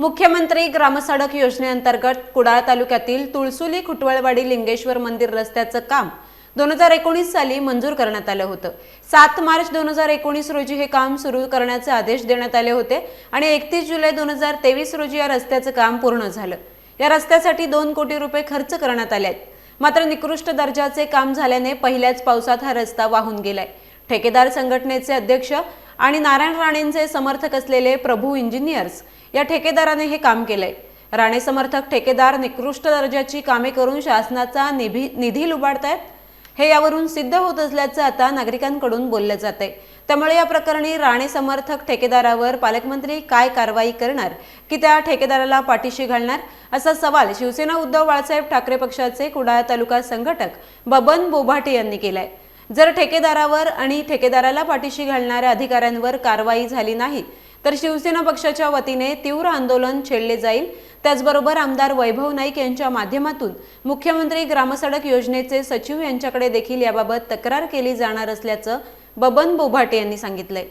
मुख्यमंत्री ग्रामसडक योजनेअंतर्गत कुडाळ तालुक्यातील तुळसुली खुटवळवाडी लिंगेश्वर मंदिर रस्त्याचं काम दोन हजार एकोणीस साली मंजूर करण्यात आलं होतं. सात मार्च दोन हजार एकोणीस रोजी हे काम सुरू करण्याचे आदेश देण्यात आले होते आणि एकतीस जुलै दोन हजार तेवीस रोजी या रस्त्याचं काम पूर्ण झालं. या रस्त्यासाठी दोन कोटी रुपये खर्च करण्यात आले आहेत. मात्र निकृष्ट दर्जाचे काम झाल्याने पहिल्याच पावसात हा रस्ता वाहून गेलाय. ठेकेदार संघटनेचे अध्यक्ष आणि नारायण राणेंचे समर्थक असलेले प्रभू इंजिनियर्स या ठेकेदाराने हे काम केलंय. राणे समर्थक ठेकेदार निकृष्ट दर्जाची कामे करून शासनाचा निधी निधी लुबाडतायत हे यावरून सिद्ध होत असल्याचं आता नागरिकांकडून बोललं जात आहे त्यामुळे या प्रकरणी राणे समर्थक ठेकेदारावर पालकमंत्री काय कारवाई करणार की त्या ठेकेदाराला पाठीशी घालणार असा सवाल शिवसेना उद्धव बाळासाहेब ठाकरे पक्षाचे कुडाळ तालुका संघटक बबन बोभाटे यांनी केलाय. जर ठेकेदारावर आणि ठेकेदाराला पाठीशी घालणाऱ्या अधिकाऱ्यांवर कारवाई झाली नाही तर शिवसेना पक्षाच्या वतीने तीव्र आंदोलन छेडले जाईल. त्याचबरोबर आमदार वैभव नाईक यांच्या माध्यमातून मुख्यमंत्री ग्रामसडक योजनेचे सचिव यांच्याकडे देखील याबाबत तक्रार केली जाणार असल्याचं बबन बोभाटे यांनी सांगितलंय.